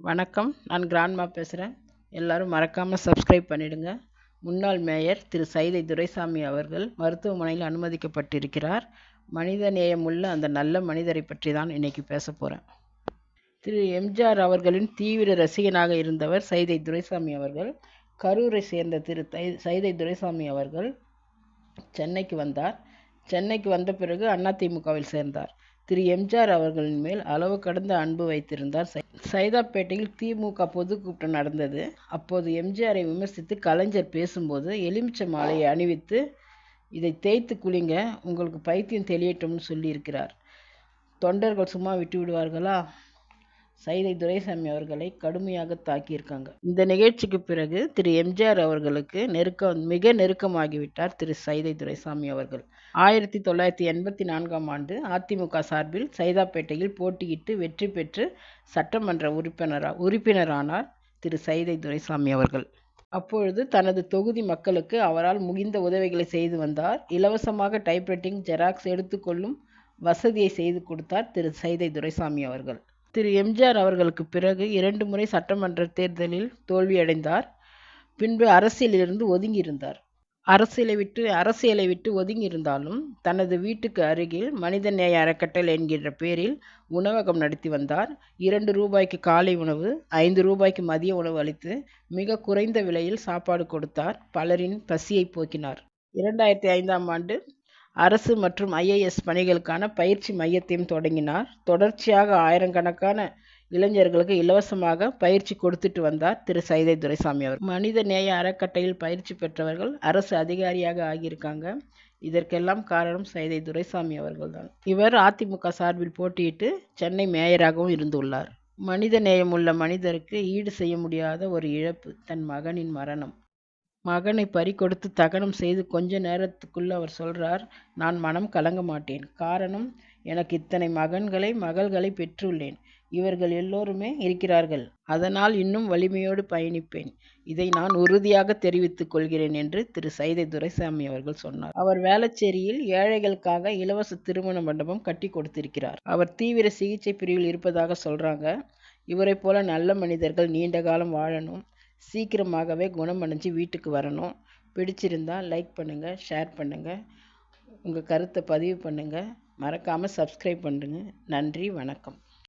வணக்கம். நான் கிராண்ட்மா பேசுகிறேன் எல்லாரும் மறக்காமல் சப்ஸ்கிரைப் பண்ணிடுங்க. முன்னாள் மேயர் திரு சைதை துரைசாமி அவர்கள் மருத்துவமனையில் அனுமதிக்கப்பட்டிருக்கிறார். மனித நேயமுள்ள அந்த நல்ல மனிதரை பற்றி தான் இன்றைக்கி பேச போகிறேன் திரு எம்ஜிஆர் அவர்களின் தீவிர ரசிகனாக இருந்தவர் சைதை துரைசாமி அவர்கள். கரூரை சேர்ந்த திரு தை சைதை துரைசாமி அவர்கள் சென்னைக்கு வந்தார். சென்னைக்கு வந்த பிறகு அதிமுகவில் சேர்ந்தார். திரு எம்ஜிஆர் அவர்களின் மேல் அளவு கடந்த அன்பு வைத்திருந்தார். சை- சைதாப்பேட்டையில் திமுக பொதுக்கூட்டம் நடந்தது. அப்போது எம்ஜிஆரை விமர்சித்து கலைஞர் பேசும்போது எலுமிச்சை மாலையை அணிவித்து இதை தேய்த்து குளிங்க உங்களுக்கு பைத்தியம் தெளியட்டும்னு சொல்லியிருக்கிறார். தொண்டர்கள் சும்மா விட்டு விடுவார்களா? சைதை துரைசாமி அவர்களை கடுமையாக தாக்கியிருக்காங்க. இந்த நிகழ்ச்சிக்கு பிறகு திரு எம்ஜிஆர் அவர்களுக்கு நெருக்க மிக நெருக்கமாகிவிட்டார் திரு சைதை துரைசாமி அவர்கள். ஆயிரத்தி தொள்ளாயிரத்தி எண்பத்தி நான்காம் ஆண்டு அதிமுக சார்பில் சைதாப்பேட்டையில் போட்டியிட்டு வெற்றி பெற்று சட்டமன்ற உறுப்பினரா உறுப்பினரானார் திரு சைதை துரைசாமி அவர்கள். அப்பொழுது தனது தொகுதி மக்களுக்கு அவரால் முடிந்த உதவிகளை செய்து வந்தார். இலவசமாக டைப்ரைட்டிங் ஜெராக்ஸ் எடுத்துக்கொள்ளும் வசதியை செய்து கொடுத்தார் திரு சைதை துரைசாமி அவர்கள். திரு. எம்ஜிஆர் அவர்களுக்கு பிறகு இரண்டு முறை சட்டமன்ற தேர்தலில் தோல்வியடைந்தார். பின்பு அரசியலிலிருந்து ஒதுங்கியிருந்தார். அரசியலை விட்டு அரசியலை விட்டு ஒதுங்கியிருந்தாலும் தனது வீட்டுக்கு அருகில் மனிதநேய அறக்கட்டளை என்கின்ற பேரில் உணவகம் நடத்தி வந்தார். இரண்டு ரூபாய்க்கு காலை உணவு ஐந்து ரூபாய்க்கு மதிய உணவு அளித்து மிக குறைந்த விலையில் சாப்பாடு கொடுத்தார். பலரின் பசியை போக்கினார். இரண்டாயிரத்தி ஐந்தாம் ஆண்டு அரசு மற்றும் ஐஏஎஸ் பணிகளுக்கான பயிற்சி மையத்தையும் தொடங்கினார். தொடர்ச்சியாக ஆயிரக்கணக்கான இளைஞர்களுக்கு இலவசமாக பயிற்சி கொடுத்துட்டு வந்தார் திரு. சைதை துரைசாமி அவர். மனித நேய அறக்கட்டையில் பயிற்சி பெற்றவர்கள் அரசு அதிகாரியாக ஆகியிருக்காங்க. இதற்கெல்லாம் காரணம் சைதை துரைசாமி அவர்கள்தான். இவர் அதிமுக சார்பில் போட்டியிட்டு சென்னை மேயராகவும் இருந்துள்ளார். மனித நேயமுள்ள மனிதருக்கு ஈடு செய்ய முடியாத ஒரு இழப்பு தன் மகனின் மரணம். மகனை பறிகொடுத்து தகனம் செய்து கொஞ்ச நேரத்துக்குள்ள அவர் சொல்றார் நான் மனம் கலங்க மாட்டேன். காரணம் எனக்கு இத்தனை மகன்களை மகள்களை பெற்றுள்ளேன். இவர்கள் எல்லோருமே இருக்கிறார்கள். அதனால் இன்னும் வலிமையோடு பயணிப்பேன். இதை நான் உறுதியாக தெரிவித்துக் கொள்கிறேன் என்று திரு. சைதை துரைசாமி அவர்கள் சொன்னார். அவர் வேளச்சேரியில் ஏழைகளுக்காக இலவச திருமண மண்டபம் கட்டி கொடுத்திருக்கிறார். அவர் தீவிர சிகிச்சை பிரிவில் இருப்பதாக சொல்றாங்க. இவரைப் போல நல்ல மனிதர்கள் நீண்ட காலம் வாழணும். சீக்கிரமாகவே குணமடைஞ்சு வீட்டுக்கு வரணும். பிடிச்சிருந்தா லைக் பண்ணுங்கள் ஷேர் பண்ணுங்கள் உங்கள் கருத்தை பதிவு பண்ணுங்கள் மறக்காமல் சப்ஸ்கிரைப் பண்ணுங்கள் நன்றி வணக்கம்.